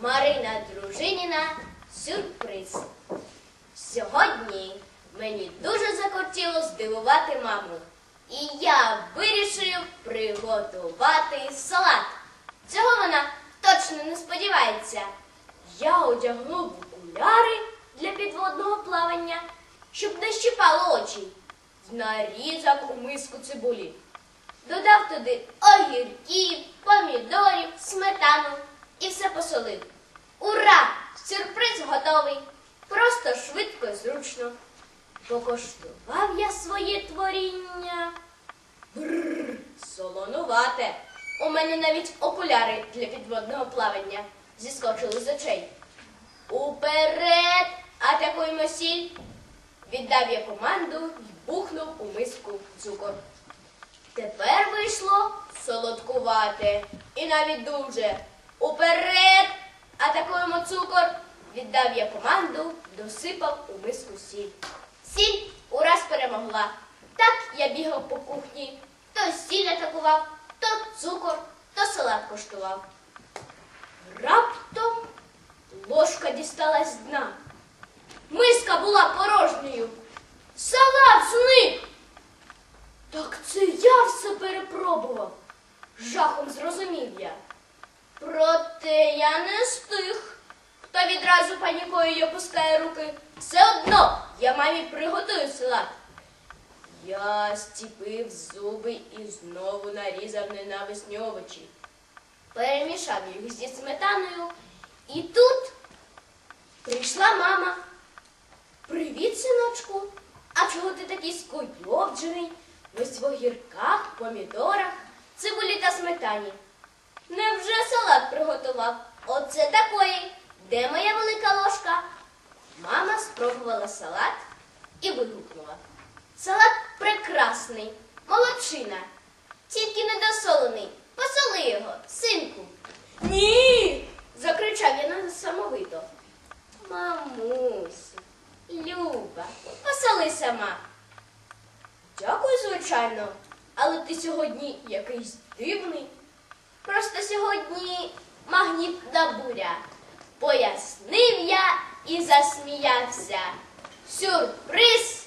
Марина Дружиніна сюрприз. Сьогодні мені дуже захотіло здивувати маму. І я вирішив приготувати салат. Цього вона точно не сподівається. Я одягнув окуляри для підводного плавання, щоб не щипало очі. Нарізав у миску цибулі. Додав туди огірків, помідорів, сметану і все посолив. Ура! Сюрприз готовий! Просто швидко і зручно. Покоштував я своє творіння. Бррр, солонувате. У мене навіть окуляри для підводного плавання зіскочили з очей. Уперед! Атакуємо сіль! Віддав я команду і бухнув у миску цукор. Тепер вийшло солодкувате. І навіть дуже. Уперед! Атакуємо цукор. Віддав я команду, досипав у миску сіль. Сіль ураз перемогла. Так я бігав по кухні. То сіль атакував, то цукор, то салат коштував. Раптом ложка дісталась з дна. Миска була порожньою. Салат зник. Так це я все перепробував. Жахом зрозумів я. Проте я не стих. Хто відразу панікою й опускає руки. Все одно я мамі приготую салат. Я стіпив зуби і знову нарізав ненависні овочі. Перемішав їх зі сметаною. І тут прийшла мама. Привіт, синочку. А чого ти такий скуйовджений? Весь в огірках, помідорах, цибулі та сметані. Невже салат приготував? Оце такої. Де моя велика ложка? Мама спробувала салат і вигукнула. Салат прекрасний, молодчина. Тільки недосолений. Посоли його, синку. Ні. закричав я несамовито. Мамусю, Люба, посоли сама. Дякую, звичайно, але ти сьогодні якийсь дивний. Просто сьогодні магнітна буря. Пояснив я і засміявся. Сюрприз!